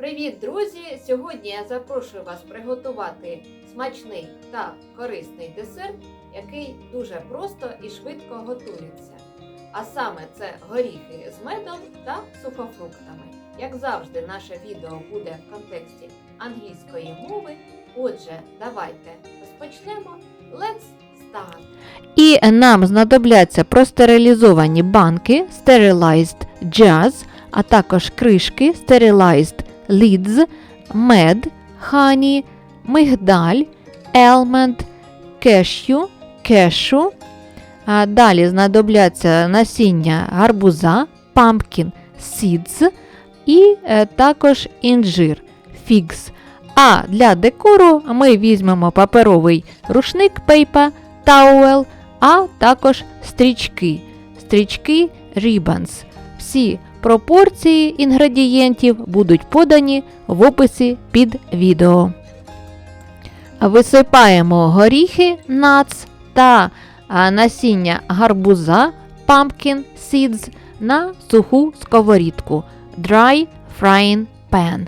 Привіт, друзі! Сьогодні я запрошую вас приготувати смачний та корисний десерт, який дуже просто і швидко готується. А саме це горіхи з медом та сухофруктами. Як завжди, наше відео буде в контексті англійської мови. Отже, давайте розпочнемо. Let's start! І нам знадобляться простерилізовані банки Sterilized Jazz, а також кришки Sterilized Lids, мед, хані, мигдаль, елмент, кешю, кешу. А Далі знадобляться насіння гарбуза, pumpkin seeds і е, також інжир figs. А для декору ми візьмемо паперовий рушник пейпа, тауел, а також стрічки. Стрічки ribbons. Всі пропорції інгредієнтів будуть подані в описі під відео. Висипаємо горіхи nuts та насіння гарбуза pumpkin seeds на суху сковорідку dry frying pan.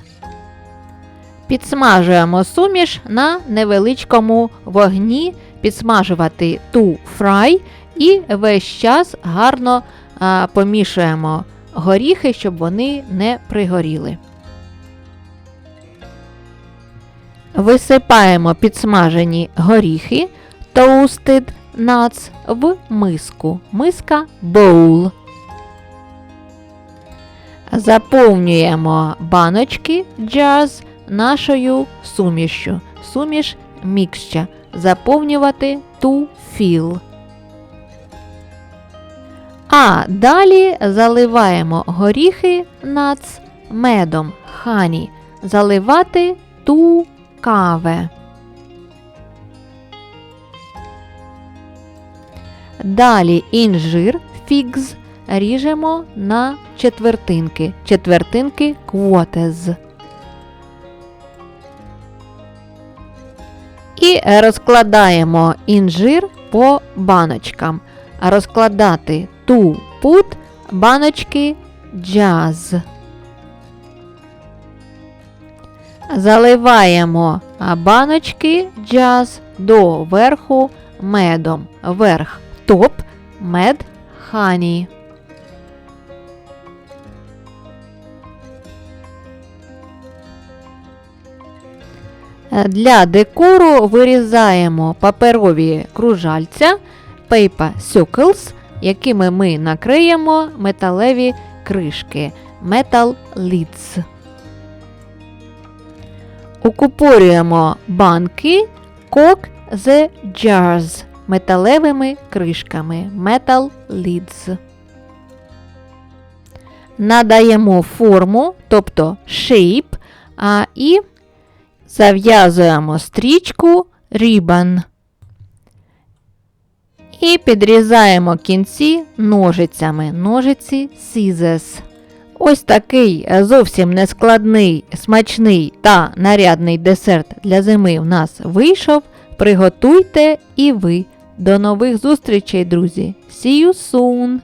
Підсмажуємо суміш на невеличкому вогні, підсмажувати ту фрай і весь час гарно помішуємо горіхи, щоб вони не пригоріли. Висипаємо підсмажені горіхи toasted nuts в миску. Миска bowl. Заповнюємо баночки jars нашою сумішю. Суміш мікща. Заповнювати to fill. А далі заливаємо горіхи nuts медом хані. Заливати ту каве. Далі інжир фігз ріжемо на четвертинки. Четвертинки quarters. І розкладаємо інжир по баночкам. Розкладати ту пут баночки джаз. Заливаємо баночки джаз до верху медом. Верх топ мед хані. Для декору вирізаємо паперові кружальця Paper Circles, якими ми накриємо металеві кришки Metal Lids. Укупорюємо банки Cock the Jars металевими кришками Metal Lids. Надаємо форму, тобто shape, а, і зав'язуємо стрічку ribbon. І підрізаємо кінці ножицями, ножиці scissors. Ось такий зовсім нескладний, смачний та нарядний десерт для зими в нас вийшов. Приготуйте і ви. До нових зустрічей, друзі! See you soon!